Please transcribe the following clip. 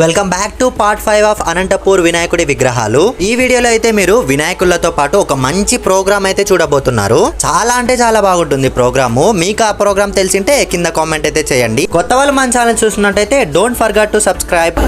Welcome back to part five of Anantapur వినాయకుడి విగ్రహాలు ఈ వీడియోలో అయితే మీరు వినాయకులతో పాటు ఒక మంచి ప్రోగ్రామ్ అయితే చూడబోతున్నారు. చాలా అంటే చాలా బాగుంటుంది ప్రోగ్రాము. మీకు ఆ ప్రోగ్రామ్ తెలిసింటే కింద కామెంట్ అయితే చేయండి. కొత్త వాళ్ళు మన ఛానల్ చూస్తున్నట్టయితే డోంట్ ఫర్గట్ టు సబ్స్క్రైబ్